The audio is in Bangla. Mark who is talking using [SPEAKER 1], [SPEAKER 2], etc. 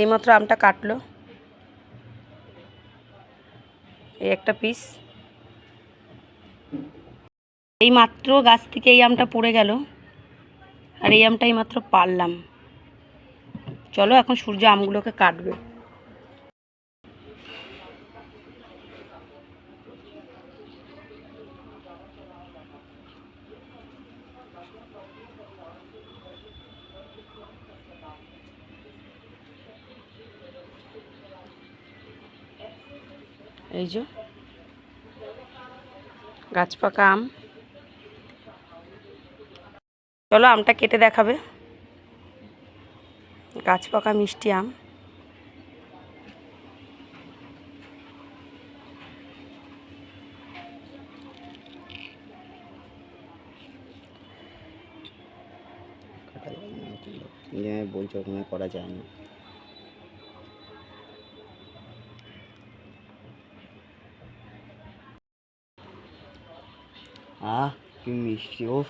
[SPEAKER 1] এইমাত্র আমটা কাটলো। এই একটা পিস এই মাত্র গাছ থেকে এই আমটা পড়ে গেল। আর এই আমটা এই মাত্র পারলাম চলো এখন সূর্য আমগুলোকে কাটবে। এই যে। গাছ পাকা আম। চলো আমটা কেটে দেখাবে। গাছ পাকা মিষ্টি আম।
[SPEAKER 2] কাটা যায় না ওগুলো। যে বলছো, ওখানে করা যায় না। Ah, que mischief.